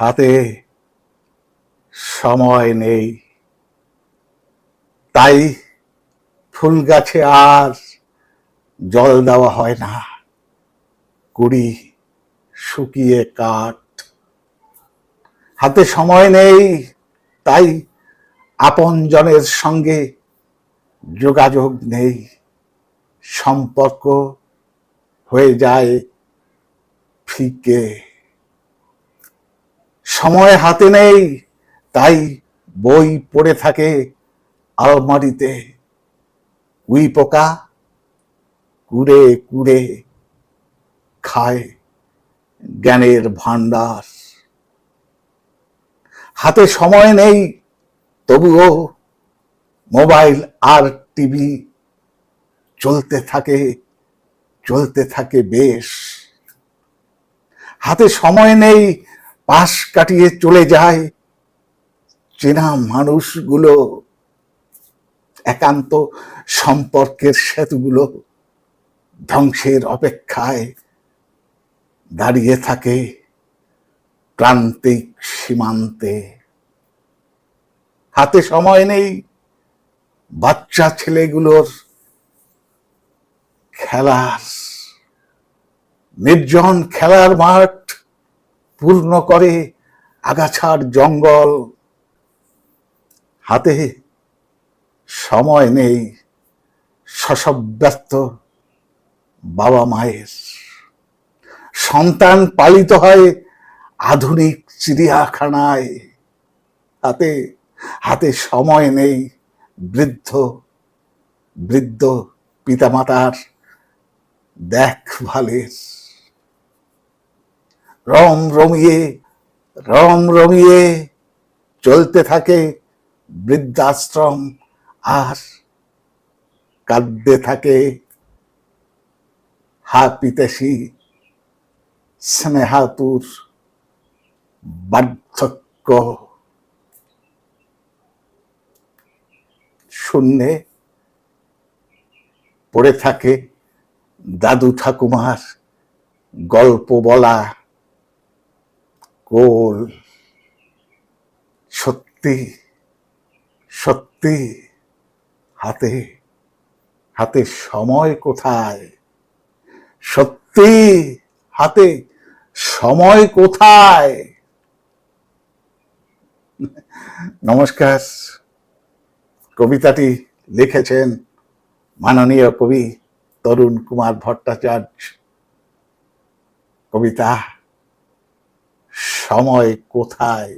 হাতে সময় নেই। তাই ফুল গাছে আর জল দেওয়া হয় না। কুড়ি শুকিয়ে কাঠ। হাতে সময় নেই, তাই আপনজনের সঙ্গে যোগাযোগ নেই। সম্পর্ক হয়ে যায় ফিকে। সময় হাতে নেই, তাই বই পড়ে থাকে আলমারিতে। উই পোকা কুড়ে কুড়ে খায় জ্ঞানের ভান্ডার হাতে সময় নেই, তবুও মোবাইল আর টিভি চলতে থাকে চলতে থাকে বেশ। হাতে সময় নেই পাশ কাটিয়ে চলে যায়। চেনা মানুষগুলো, একান্ত সম্পর্কের সেতুগুলো ধ্বংসের অপেক্ষায় দাঁড়িয়ে থাকে প্রান্তিক সীমান্তে। হাতে সময় নেই বাচ্চা ছেলেগুলোর খেলার। নির্জন খেলার মাঠ পূর্ণ করে আগাছার জঙ্গল। হাতে সময় নেই শশব্যস্ত বাবা মায়ের। সন্তান পালিত হয় আধুনিক চিড়িয়াখানায়। হাতে হাতে সময় নেই বৃদ্ধ বৃদ্ধ পিতামাতার দেখভালের। রম রমিয়ে রম রমিয়ে চলতে থাকে বৃদ্ধাশ্রম। আর কাঁদতে থাকে হা পিতেশি স্নেহাতুর বার্ধক্য। শূন্যে পড়ে থাকে দাদু ঠাকুমার গল্প বলা। কোল সত্যি সত্যি। হাতে হাতে সময় কোথায়? সত্যি, হাতে সময় কোথায়? নমস্কার। কবিতাটি লিখেছেন মাননীয় কবি তরুণ কুমার ভট্টাচার্য। কবিতা সময় কোথায়?